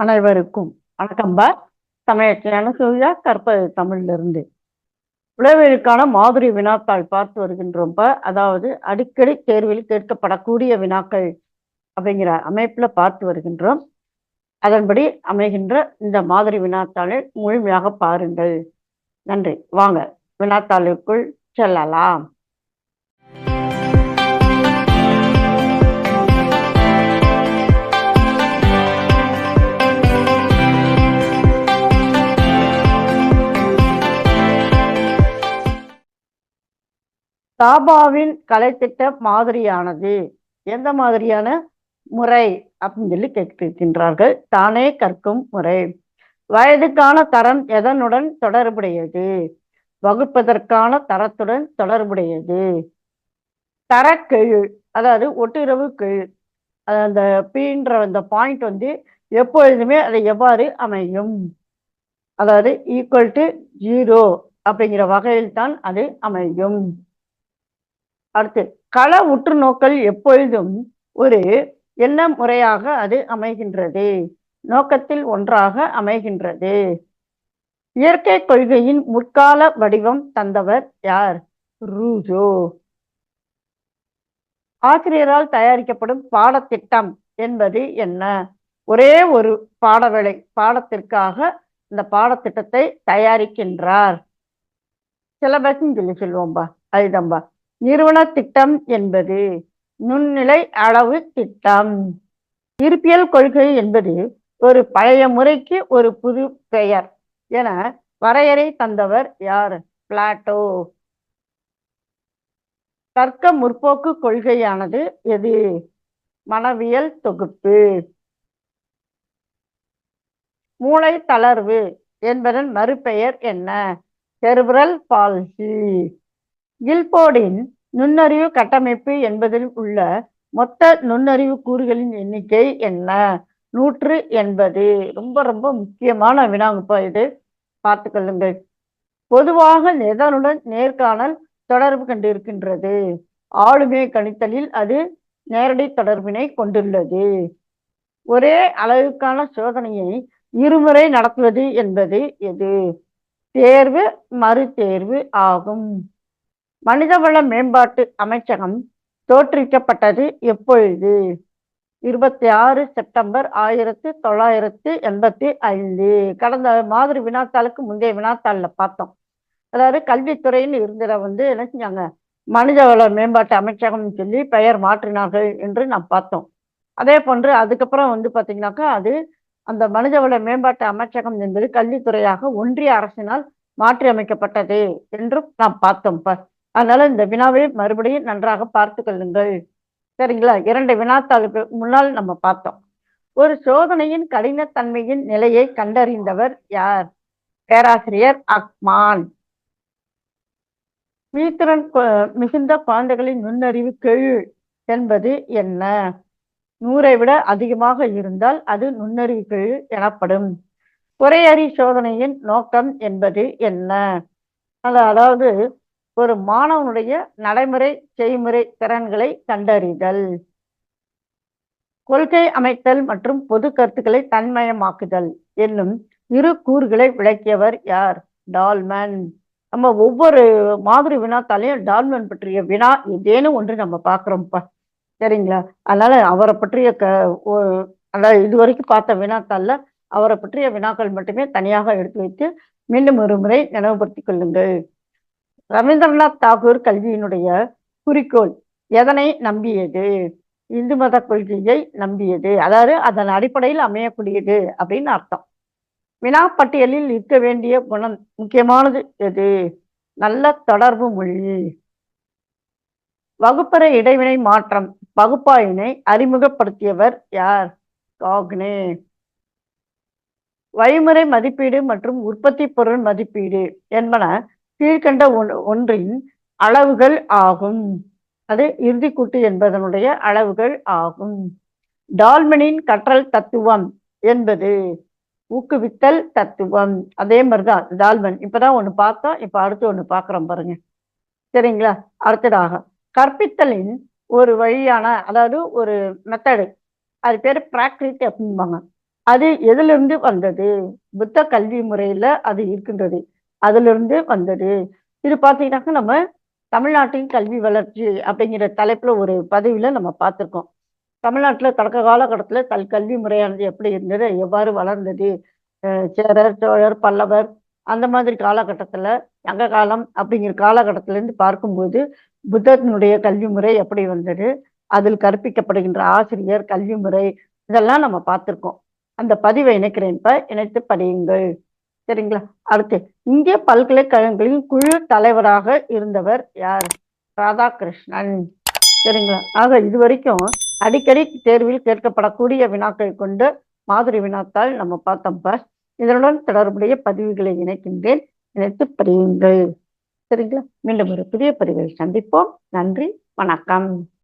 அனைவருக்கும் வணக்கம்பா சமயத்தியான சூர்யா கற்பது தமிழிலிருந்து. உளவியலுக்கான மாதிரி வினாத்தாள் பார்த்து வருகின்றோம்ப்பா அதாவது அடிக்கடி தேர்வில் கேட்கப்படக்கூடிய வினாக்கள் அப்படிங்கிற அமைப்பில் பார்த்து வருகின்றோம். அதன்படி அமைகின்ற இந்த மாதிரி வினாத்தாளை முழுமையாக பாருங்கள். நன்றி. வாங்க. வினாத்தாளுக்குள் செல்லலாம். தாபாவின் கலைத்திட்ட மாதிரியானது. எந்த மாதிரியான முறை அப்படின்னு சொல்லி கேட்டிருக்கின்றார்கள். தானே கற்கும் முறை. வயதுக்கான தரம் எதனுடன் தொடர்புடையது? வகுப்பதற்கான தரத்துடன் தொடர்புடையது. தரக்கெழு அதாவது ஒட்டுறவு கெழு. அது அந்த பீன்ற அந்த பாயிண்ட் வந்து எப்பொழுதுமே அதை எவ்வாறு அமையும்? அதாவது ஈக்குவல் டு ஜீரோ அப்படிங்கிற வகையில் தான் அது அமையும். அடுத்து கள உற்று நோக்கல் எப்பொழுதும் ஒரு என்ன முறையாக அது அமைகின்றது. நோக்கத்தில் ஒன்றாக அமைகின்றது. இயற்கை கொள்கையின் முற்கால வடிவம் தந்தவர் யார்? ரூசோ ஆசிரியரால் தயாரிக்கப்படும் பாடத்திட்டம் என்பது என்ன? ஒரே ஒரு பாடவேளை பாடத்திற்காக இந்த பாடத்திட்டத்தை தயாரிக்கின்றார். சிலபஸ்ன்னு சொல்லி சொல்லுவோம்பா அதுதான்பா நிறுவன திட்டம் என்பது நுண்ணிலை அளவு திட்டம். இருப்பியல் கொள்கை என்பது ஒரு பழைய முறைக்கு ஒரு புது பெயர் என வரையறை தந்தவர் யார்? பிளாட்டோ. தர்க்க முற்போக்கு கொள்கையானது எது? மனவியல் தொகுப்பு. மூளை தளர்வு என்பதன் மறுபெயர் என்ன? செர்பரல் பால்சி கில்போர்டின் நுண்ணறிவு கட்டமைப்பு என்பதில் உள்ள மொத்த நுண்ணறிவு கூறுகளின் எண்ணிக்கை என்ன? நூற்று எண்பது. ரொம்ப ரொம்ப முக்கியமான வினாங்கப்பா இது. பார்த்துக்கொள்ளுங்கள். பொதுவாக எதனுடன் நேர்காணல் தொடர்பு கொண்டிருக்கின்றது. ஆளுமை கணித்தலில் அது நேரடி தொடர்பினை கொண்டுள்ளது. ஒரே அளவுக்கான சோதனையை இருமுறை நடத்துவது என்பது எது? தேர்வு மறு தேர்வு ஆகும். மனிதவள மேம்பாட்டு அமைச்சகம் தோற்றுவிக்கப்பட்டது எப்பொழுது? இருபத்தி ஆறு செப்டம்பர் ஆயிரத்தி தொள்ளாயிரத்தி எண்பத்தி ஐந்து. கடந்த மாதிரி வினாத்தாளுக்கு முந்தைய வினாத்தாளில் பார்த்தோம். அதாவது கல்வித்துறையில் இருந்த வந்து என்ன செஞ்சாங்க? மனிதவள மேம்பாட்டு அமைச்சகம்னு சொல்லி பெயர் மாற்றினார்கள் என்று நாம் பார்த்தோம். அதே போன்று அதுக்கப்புறம் வந்து பார்த்தீங்கன்னாக்கா அது அந்த மனிதவள மேம்பாட்டு அமைச்சகம் என்பது கல்வித்துறையாக ஒன்றிய அரசினால் மாற்றி அமைக்கப்பட்டது என்றும் நாம் பார்த்தோம். அதனால இந்த வினாவை மறுபடியும் நன்றாக பார்த்து கொள்ளுங்கள். சரிங்களா? இரண்டு வினாத்தாளுக்கு முன்னால் நம்ம பார்த்தோம். ஒரு சோதனையின் கடினத்தன்மையின் நிலையை கண்டறிந்தவர் யார்? பேராசிரியர் அக்மான். மீத்திரன் மிகுந்த குழந்தைகளின் நுண்ணறிவு கெழு என்பது என்ன? நூறை விட அதிகமாக இருந்தால் அது நுண்ணறிவு கெழு எனப்படும். குறையறி சோதனையின் நோக்கம் என்பது என்ன? அதாவது ஒரு மாணவனுடைய நடைமுறை செய்முறை திறன்களை கண்டறிதல். கொள்கை அமைத்தல் மற்றும் பொது கருத்துக்களை தன்மயமாக்குதல் என்னும் இரு கூறுகளை விளக்கியவர் யார்? டால்மன். நம்ம ஒவ்வொரு மாதிரி வினாத்தாலையும் டால்மன் பற்றிய வினா ஏதேனும் ஒன்று நம்ம பார்க்குறோம்ப்பா. சரிங்களா? அதனால அவரை பற்றிய க அதாவது இதுவரைக்கும் பார்த்த வினாத்தாளில் அவரை பற்றிய வினாக்கள் மட்டுமே தனியாக எடுத்து வைத்து மீண்டும் ஒரு முறை நினைவுபடுத்திக் கொள்ளுங்கள். ரவீந்திரநாத் தாகூர் கல்வியினுடைய குறிக்கோள் எதனை நம்பியது? இந்து மத கொள்கையை நம்பியது. அதாவது அதன் அடிப்படையில் அமையக்கூடியது அப்படின்னு அர்த்தம். வினாப்பட்டியலில் இருக்க வேண்டிய குணம் முக்கியமானது எது? நல்ல தொடர்பு மொழி. வகுப்பறை இடைவினை மாற்றம். பகுப்பாயினை அறிமுகப்படுத்தியவர் யார்? காக்னே. வழிமுறை மதிப்பீடு மற்றும் உற்பத்தி பொருள் மதிப்பீடு என்பன கீழ்கண்ட ஒன்றின் அளவுகள் ஆகும். அது இறுதிக்கூட்டு என்பதனுடைய அளவுகள் ஆகும். டால்மனின் கற்றல் தத்துவம் என்பது ஊக்குவித்தல் தத்துவம். அதே மாதிரிதான் டால்மன். இப்பதான் ஒண்ணு பார்த்தோம். இப்ப அடுத்து ஒண்ணு பாக்குறோம் பாருங்க. சரிங்களா? அடுத்ததாக கற்பித்தலின் ஒரு வழியான அதாவது ஒரு மெத்தடு அது பேர் பிராக்டிஸ் அப்படிம்பாங்க. அது எதிலிருந்து வந்தது? புத்த கல்வி முறையில அது இருக்கின்றது. அதிலிருந்து வந்தது. இது பார்த்தீங்கன்னாக்க நம்ம தமிழ்நாட்டின் கல்வி வளர்ச்சி அப்படிங்கிற தலைப்புல ஒரு பதவியில நம்ம பார்த்துருக்கோம் தமிழ்நாட்டில் தொடக்க காலகட்டத்தில் தல் கல்வி முறையானது எப்படி இருந்தது? எவ்வாறு வளர்ந்தது? சேரர் சோழர் பல்லவர் அந்த மாதிரி காலகட்டத்தில் சங்க காலம் அப்படிங்கிற காலகட்டத்திலேருந்து பார்க்கும்போது புத்தனுடைய கல்வி முறை எப்படி வந்தது? அதில் கற்பிக்கப்படுகின்ற ஆசிரியர் கல்வி முறை இதெல்லாம் நம்ம பார்த்துருக்கோம் அந்த பதிவை இணைக்கிறேன். இப்போ இணைத்து படியுங்கள். சரிங்களா? அடுத்து இந்திய பல்கலைக்கழகங்களின் குழு தலைவராக இருந்தவர் யார்? ராதாகிருஷ்ணன். சரிங்களா? ஆக இது வரைக்கும் அடிக்கடி தேர்வில் கேட்கப்படக்கூடிய வினாக்கள் கொண்டு மாதிரி வினாத்தாள் நம்ம பார்த்தோம் பார் இதனுடன் தொடர்புடைய பதிவுகளை இணைக்கின்றேன். இணைத்து பதிவுங்கள் சரிங்களா? மீண்டும் ஒரு புதிய பதிவில் சந்திப்போம். நன்றி. வணக்கம்.